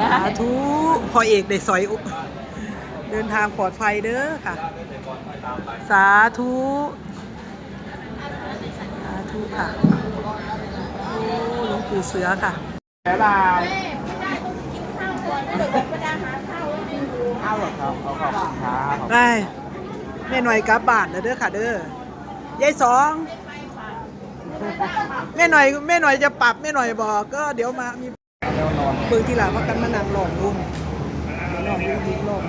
สาธุพ่อเอกได้สอยอุเดินทางปลอดภัยเด้อค่ะ สาธุสาธุค่ะโอ้หลวงปู่เสือค่ะแล้วเราเอาหรอครับเขาขอบคุณครับไปแม่หน่อยกลับบ้านแล้วเด้อค่ะเด้อยายสองแม่หน่อยแม่หน่อยจะปรับแม่หน่อยบอกก็เดี๋ยวมามี เร็วนอนเบิ่งที่หลังว่ากันมานั่งหลอกลุงเดี๋ยวน้องลุงยิงหลอก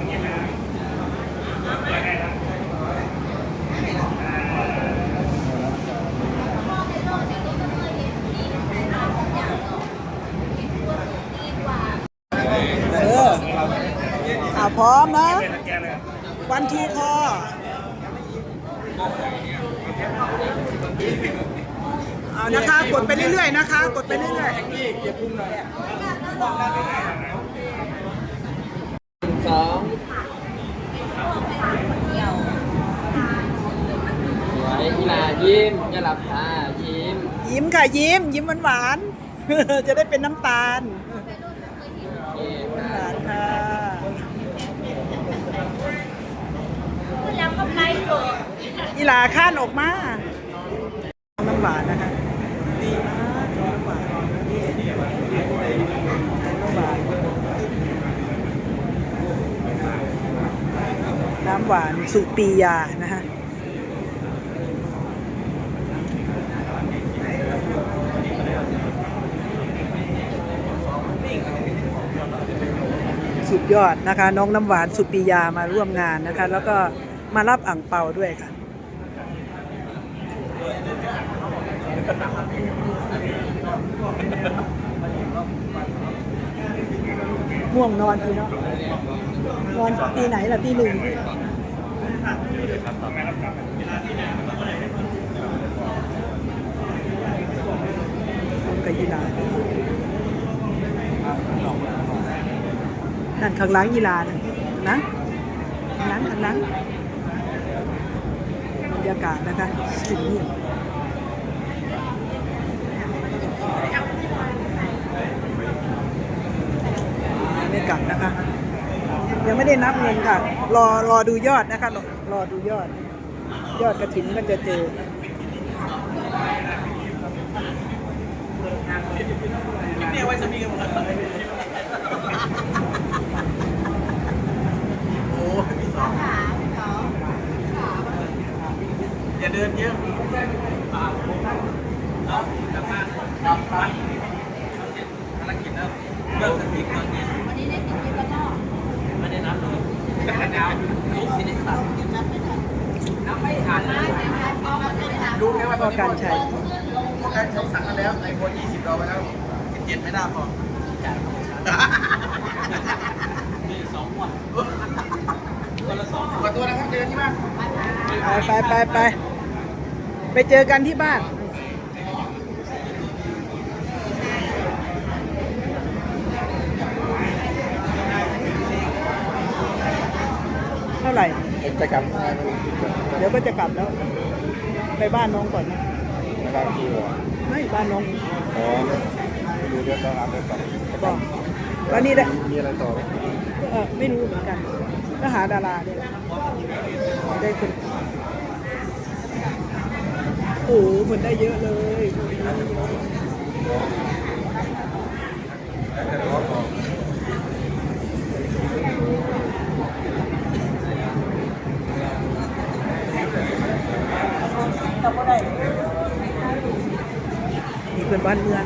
เอออ่าพร้อมนะวันทูคอเอานะคะ กดไปเรื่อยๆนะคะ กดไปเรื่อยๆ สองสวยอีหลายิ้มอย่าหลับตายิ้มยิ้มค่ะยิ้ม ยิ้มหวานๆ จะได้เป็นน้ำตาลโอเคหวานค่ะแล้วก็ไปเถอะอีหลาข้านออกมาน้ำหวานนะคะดีมากน้ำหวานน้ำหวาน น้ำหวานสุปียานะคะสุดยอดนะคะ น้องน้ำหวานสุปียามาร่วมงานนะคะ แล้วก็มารับอ่างเปาด้วยค่ะง่วงนอนทีเนาะ นอนตีไหนล่ะตีหนึ่งกับยีรานั่นข้างล้างยีรานะนะข้างล้างข้างล้างบรรยากาศนะคะสิ่งนี้ไม่กลับนะคะ ยังไม่ได้นับเงินค่ะ รอรอดูยอดนะคะรอรอดูยอด ยอดกระถินก็จะเจอเนี่ยไว้จะมีกันหมดโอ้พี่สองอย่าเดินเยอะเอากลับบ้านกลับบ้านภารกิจแล้วเริ่มสติก่อนเนี่ย วันนี้ได้กินกินแล้วก็ ไม่ได้นับเลยน้ำลูกศิษย์สัตว์น้ำไม่ทันรู้ไหมว่าต ก็อนนี้การใช้พวกการใช้สั่งมาแล้วไอโฟน20เราไปแล้ว17ไม่น่าพอนี่สองหมวดตัวละสองตัวตัวนะครับเจอที่บ้านไปไปไปไปไปเจอกันที่บ้านเท่าไหร่จะกลับ เดี๋ยวก็จะกลับแล้ว ไปบ้านน้องก่อนนะไม่ได้คิวอะไม่บ้านน้องอ๋อดูเดี๋ยวต้องรับไปก่อนบอกแล้วนี่แหละมีอะไรต่อไหมเออไม่รู้เหมือนกันก็หาดาราเนี่ยแหละได้คนโอ้โหเหมือนได้เยอะเลย เพื่อนบ้านเมือง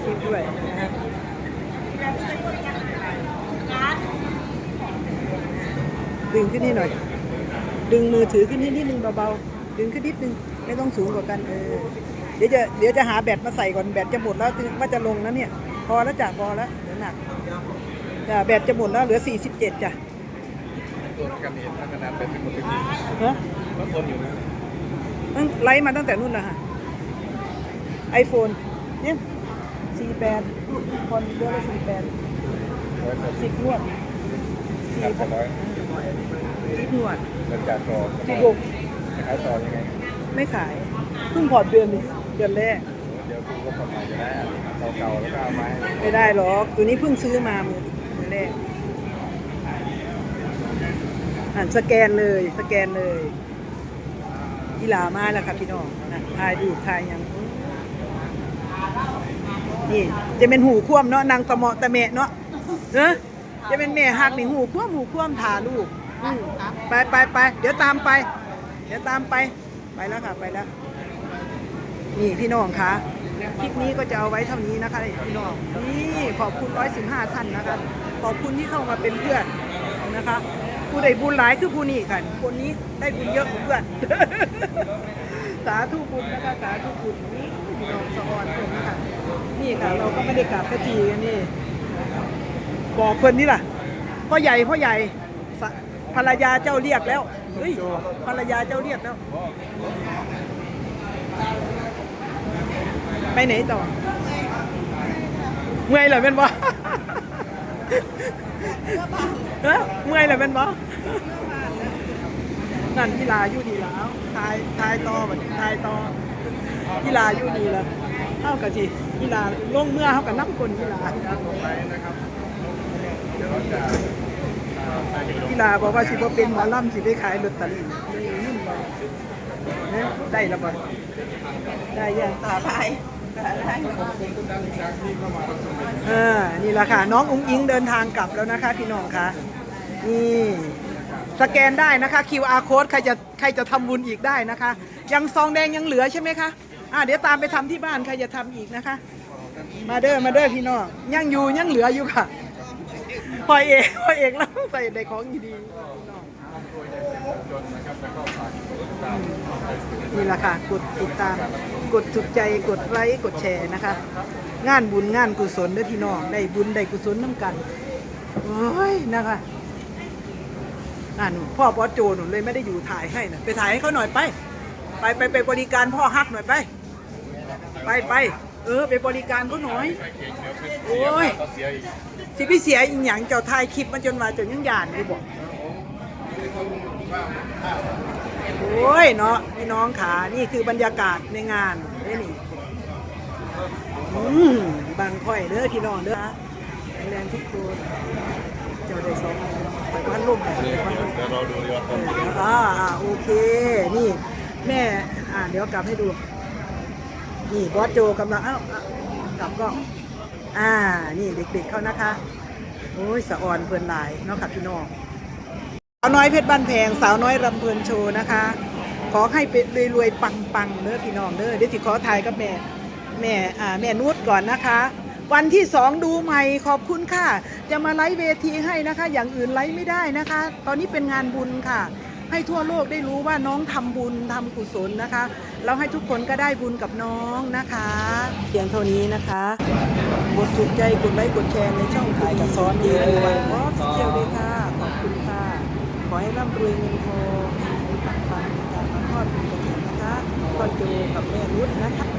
คลิปด้วยนะครับดึงขึ้นนี่หน่อย ดึงมือถือขึ้นนิดนิดนึงเบาๆ ดึงขึ้นนิดนึง ไม่ต้องสูงกว่ากันเออเดี๋ยวจะเดี๋ยวจะหาแบตมาใส่ก่อนแบตจะหมดแล้วถึงว่าจะลงนะเนี่ย พอแล้วจ้ะพอแล้วเดี๋ยวหนักจ้ะแบตจะหมดแล้วเหลือ 47จ้ะตัวกันเห็นขนาดเป็นเป็นหมดเลยฮะก็คนอยู่นะตั้งไลฟ์มาตั้งแต่นู่นแล้วค่ะ ไอโฟนเนี่ย48คนเดือนละ48ร้อยแปดสิบ10งวดพันกว่าร้อย10งวดมันจากต่อ16ขายต่อยังไง ไม่ขายเพิ่งผ่อนเดือนหนึงเดือนแรกเดี๋ยวกูก็ประมาณจะได้ต่อเก่าๆแล้วก็เอามาให้ไม่ได้หรอกตัวนี้เพิ่งซื้อมามือมือแรกอ่านสแกนเลยสแกนเลยกีฬามาแล้วครับพี่น้องนะทายดูทายหยัง นี่จะเป็นหูคว่ำเนาะนางตะเหมาะตะเมะเนาะเนอะจะเป็นแม่หักนี่หูคว่ำหูคว่ำถาลูกอืมไปไปไปเดี๋ยวตามไป เดี๋ยวตามไปไปแล้วค่ะไปแล้วนี่พี่น้องคะคลิปนี้ก็จะเอาไว้เท่านี้นะคะพี่น้องนี่ขอบคุณ 115 ท่านนะคะ ขอบคุณที่เข้ามาเป็นเพื่อนนะคะ ผู้ใดบุญหลายคือผู้นี้ค่ะคนนี้ได้บุญเยอะกว่าเพื่อน สาธุบุญนะคะสาธุบุญ น้องสะออนเพื่อนนะคะนี่ค่ะ เราก็ไม่ได้กลับสักทีกันนี่บอกเพื่อนนี่ล่ะพ่อใหญ่พ่อใหญ่สะภรรยาเจ้าเรียกแล้วเฮ้ยภรรยาเจ้าเรียกแล้ว ไปไหนต่อเมื่อยเหรอเป็นบ่ฮะเมื่อยเหรอเป็นบ่นั่นกีฬาอยู่ดีแล้วทายทายต่อบัดนี้ทายต่อ กีฬาอยู่ดีแล้วเท่ากับที่กีฬาลงเมื่อเท่ากับนับคนกีฬาไปนะครับเดี๋ยวเราจะกีฬาบอกว่าสิบ่เป็นหมอลำสิไปขายลอตเตอรี่ได้ยินบ่เนี่ยได้แล้วบ่ได้ยังตาไทยเออนี่แหละค่ะ น้องอุ้งอิงเดินทางกลับแล้วนะคะ พี่น้องคะนี่สแกนได้นะคะ QR code ใครจะใครจะทำบุญอีกได้นะคะ ยังซองแดงยังเหลือใช่ไหมคะ อ่าเดี๋ยวตามไปทำที่บ้านใครจะทำอีกนะคะ มาเด้อมาเด้อพี่น้องยังอยู่ยังเหลืออยู่ค่ะพอเอกพอเอกแล้วใส่ในของดีดีนี่แหละค่ะ กดติดตาม กดถูกใจกดไลค์กดแชร์นะคะ งานบุญงานกุศลเด้อพี่น้องได้บุญได้กุศลน้ำกันโอ้ยนะคะอ่าหนูพ่อป๊อโจหนูเลยไม่ได้อยู่ถ่ายให้นะไปถ่ายให้เขาหน่อยไป ไปไปไปบริการพ่อฮักหน่อยไป ไปไปเออไปบริการเขาหน่อย โอ้ยก็เสียอีกสิพี่เสียอีหยังเจ้าถ่ายคลิปมาจนมาจนยังหยานเลยบอกโอ้ยเนาะพี่น้องขานี่คือบรรยากาศในงานเด้นี่อืมบางค่อยเด้อพี่น้องเด้อแข็งแรงทุกคนเจ้าได้สองไปพันลุ่มไปพันลุ่มเดี๋ยวเราดูดีกว่าเออเดี๋ยวอ่าอ่าโอเคนี่ แม่อ่าเดี๋ยวกลับให้ดู นี่บอสโจกำลังเอ้ากลับก็อ่า นี่เด็กๆเขานะคะ โอ้ยสะออนเพลินหลายเนาะค่ะพี่น้องสาวน้อยเพชรบ้านแพง สาวน้อยรำเพลินโชว์นะคะ ขอให้เป็นรวยๆปังๆเด้อพี่น้องเด้อเดี๋ยวสิขอถ่ายกับแม่แม่อ่าแม่นุชก่อนนะคะ วันที่สองดูใหม่ขอบคุณค่ะ จะมาไลฟ์เวทีให้นะคะ อย่างอื่นไลฟ์ไม่ได้นะคะ ตอนนี้เป็นงานบุญค่ะ ให้ทั่วโลกได้รู้ว่าน้องทำบุญทำกุศลนะคะ แล้วให้ทุกคนก็ได้บุญกับน้องนะคะเพียงเท่านี้นะคะกดถูกใจกดไลค์กดแชร์ในช่องขายกับซ้อนดีเลยวันออฟเจียวเลยค่ะ ขอบคุณค่ะ ขอให้ร่ำรวยเงินทองปังๆในการมาทอดบุญกระถิ่นนะคะพ่อโจกับแม่รุ่นุ